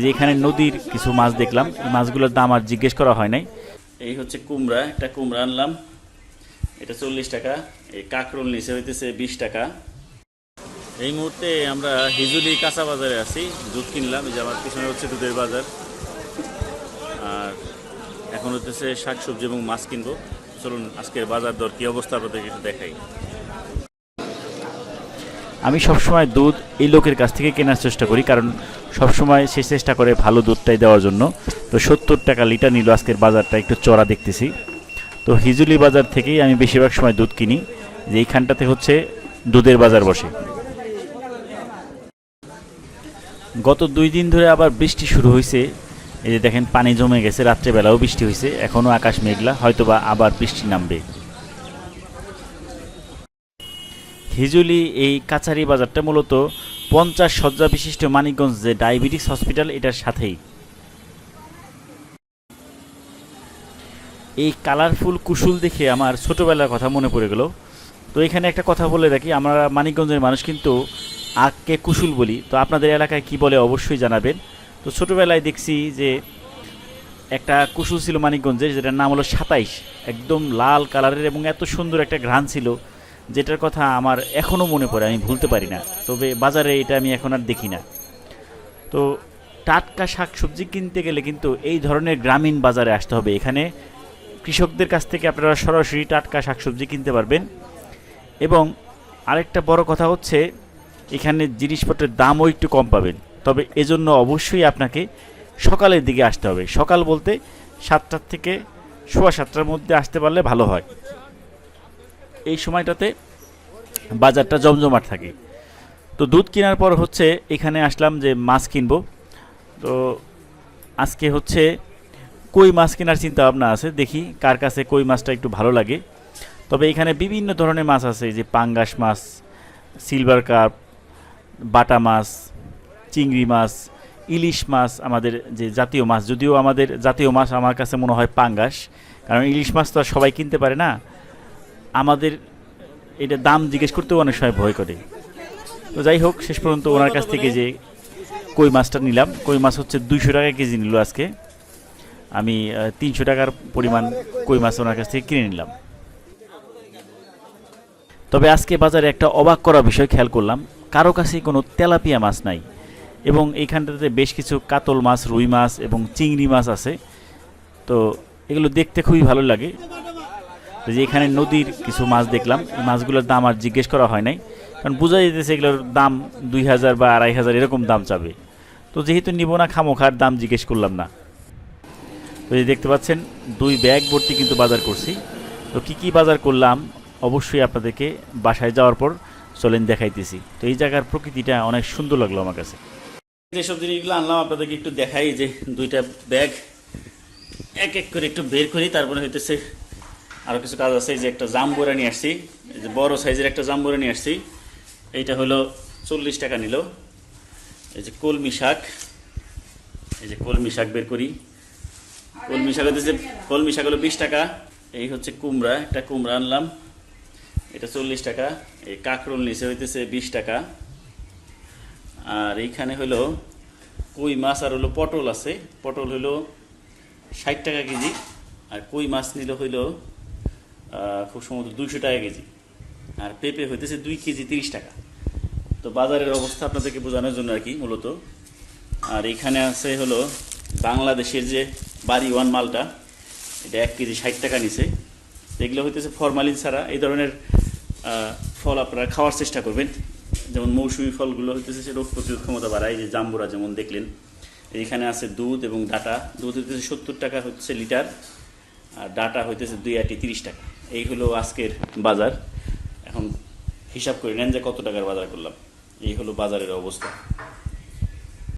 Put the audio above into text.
যে এখানে নদীর কিছু মাছ দেখলাম, এই মাছগুলোর দাম আর জিজ্ঞেস করা হয় নাই। এই হচ্ছে কুমড়া, একটা কুমড়া আনলাম। এটা চল্লিশ টাকা, এই কাঁকরোল নিচে হইতেছে বিশ টাকা। এই মুহূর্তে আমরা হিজুলি কাঁচা বাজারে আছি, দুধ কিনলাম, এই যে আমার পিছনে হচ্ছে দুধের বাজার। আর এখন হচ্ছে শাকসবজি এবং মাছ কিনবো। চলুন, আজকের বাজার দর কী অবস্থা আপনাদেরকে একটু দেখাই। আমি সবসময় দুধ এই লোকের কাছ থেকে কেনার চেষ্টা করি, কারণ সবসময় সে চেষ্টা করে ভালো দুধটাই দেওয়ার জন্য। তো সত্তর টাকা লিটার নিল আজকের বাজারটা, একটু চড়া দেখতেছি। তো হিজুলি বাজার থেকেই আমি বেশিরভাগ সময় দুধ কিনি, যে এইখানটাতে হচ্ছে দুধের বাজার বসে। গত দুই দিন ধরে আবার বৃষ্টি শুরু হয়েছে এই যে দেখেন, পানি জমে গেছে, রাত্রেবেলাও বৃষ্টি হয়েছে এখনও আকাশ মেঘলা, হয়তোবা আবার বৃষ্টি নামবে। হিজুলি এই কাছারি বাজারটা মূলত পঞ্চাশ শয্যা বিশিষ্ট মানিকগঞ্জ যে ডায়াবেটিস হসপিটাল, এটার সাথেই। এই কালারফুল কুশুল দেখে আমার ছোটোবেলার কথা মনে পড়ে গেল। তো এখানে একটা কথা বলে রাখি, আমরা মানিকগঞ্জের মানুষ কিন্তু আখকে কুশুল বলি। তো আপনাদের এলাকায় কি বলে অবশ্যই জানাবেন। তো ছোটোবেলায় দেখছি যে একটা কুশুল ছিল মানিকগঞ্জের, যেটার নাম হলো সাতাইশ। একদম লাল কালারের এবং এত সুন্দর একটা ঘ্রাণ ছিল। যেটার কথা আমার এখনও মনে পড়ে, আমি ভুলতে পারি না। তবে বাজারে এটা আমি এখন আর দেখি না। তো টাটকা শাকসবজি কিনতে গেলে কিন্তু এই ধরনের গ্রামীণ বাজারে আসতে হবে। এখানে কৃষকদের কাছ থেকে আপনারা সরাসরি টাটকা শাকসবজি কিনতে পারবেন। এবং আরেকটা বড় কথা হচ্ছে, এখানে জিনিসপত্রের দামও একটু কম পাবেন। তবে এজন্য অবশ্যই আপনাকে সকালের দিকে আসতে হবে। সকাল বলতে সাতটার থেকে সোয়া সাতটার মধ্যে আসতে পারলে ভালো হয়। এই সময়টাতে বাজারটা জমজমাট থাকে। তো দুধ কেনার পর হচ্ছে এখানে আসলাম যে মাছ কিনবো। তো আজকে হচ্ছে কই মাছ কেনার চিন্তা ভাবনা আছে, দেখি কার কাছে কই মাছটা একটু ভালো লাগে। তবে এখানে বিভিন্ন ধরনের মাছ আছে যে পাঙ্গাস মাছ, সিলভার কার্প বাটা মাছ, চিংড়ি মাছ, ইলিশ মাছ আমাদের যে জাতীয় মাছ, যদিও আমাদের জাতীয় মাছ আমার কাছে মনে হয় পাঙ্গাস, কারণ ইলিশ মাছ তো আর সবাই কিনতে পারে না। আমাদের এটা দাম জিজ্ঞেস করতেও অনেক সময় ভয় করে। তো যাই হোক, শেষ পর্যন্ত ওনার কাছ থেকে যে কই মাছটা নিলাম, কই মাছ হচ্ছে দুইশো টাকা কেজি নিল আজকে। আমি তিনশো টাকার পরিমাণ কই মাছ ওনার কাছ থেকে কিনে নিলাম। তবে আজকে বাজারে একটা অবাক করা বিষয় খেয়াল করলাম, কারও কাছে কোনো তেলাপিয়া মাছ নাই এবং এইখানটাতে বেশ কিছু কাতল মাছ, রুই মাছ এবং চিংড়ি মাছ আছে। তো এগুলো দেখতে খুবই ভালো লাগে। যে এখানে নদীর কিছু মাছ দেখলাম, এই মাছগুলোর দাম আর জিজ্ঞেস করা হয় নাই। কারণ বোঝা যেতেছে এগুলোর দাম দুই হাজার বা আড়াই হাজার এরকম দাম চাবে। তো যেহেতু নিব না, খামোখার দাম জিজ্ঞেস করলাম না। তো এই দেখতে পাচ্ছেন, দুই ব্যাগ ভর্তি কিন্তু বাজার করছি। তো কি কি বাজার করলাম, অবশ্যই আপনাদেরকে বাসায় যাওয়ার পর চলেন দেখাইতেছি। তো এই জায়গার প্রকৃতিটা অনেক সুন্দর লাগল আমার কাছে। যেসব জিনিসগুলো আনলাম, আপনাদেরকে একটু দেখাই যে দুইটা ব্যাগ এক এক করে একটু বের করি, তারপরে হইতেছে আরও কিছু কাজ আছে, এই যে একটা জাম্বুরা নিয়ে আসছি যে বড় সাইজের একটা জাম্বুরা নিয়ে আসছি। এইটা হলো চল্লিশ টাকা নিল। এই যে কলমি শাক, এই যে কলমি শাক বের করি। কলমি শাক হচ্ছে কলমি শাক হলো বিশ টাকা, এই হচ্ছে কুমড়া, একটা কুমড়া আনলাম, এটা চল্লিশ টাকা, এই কাঁকরোল নিচে হইতেছে বিশ টাকা। আর এইখানে হলো কই মাছ আর হলো পটল আছে, পটল হলো ষাট টাকা কেজি, আর কই মাছ নিল হইল খুব সম্ভবত দুইশো টাকা কেজি। আর পেঁপে হইতেছে দুই কেজি তিরিশ টাকা। তো বাজারের অবস্থা আপনাদেরকে বোঝানোর জন্য আর কি মূলত। আর এখানে আছে হলো বাংলাদেশের যে বাড়ি ওয়ান মালটা, এটা এক কেজি ষাট টাকা নিছে। এগুলো হইতেছে ফরমালিন ছাড়া। এই ধরনের ফল আপনারা খাওয়ার চেষ্টা করবেন। যেমন মৌসুমি ফলগুলো হইতেছে সে রোগ প্রতিরোধ ক্ষমতা বাড়ায়, যে জাম্বুরা যেমন দেখলেন। এইখানে আছে দুধ এবং ডাটা। দুধ হইতেছে সত্তর টাকা হচ্ছে লিটার। আর ডাটা হইতেছে দুই আটি তিরিশ টাকা। এই হলো আজকের বাজার। এখন হিসাব করে নেন যে কত টাকার বাজার করলাম। এই হলো বাজারের অবস্থা।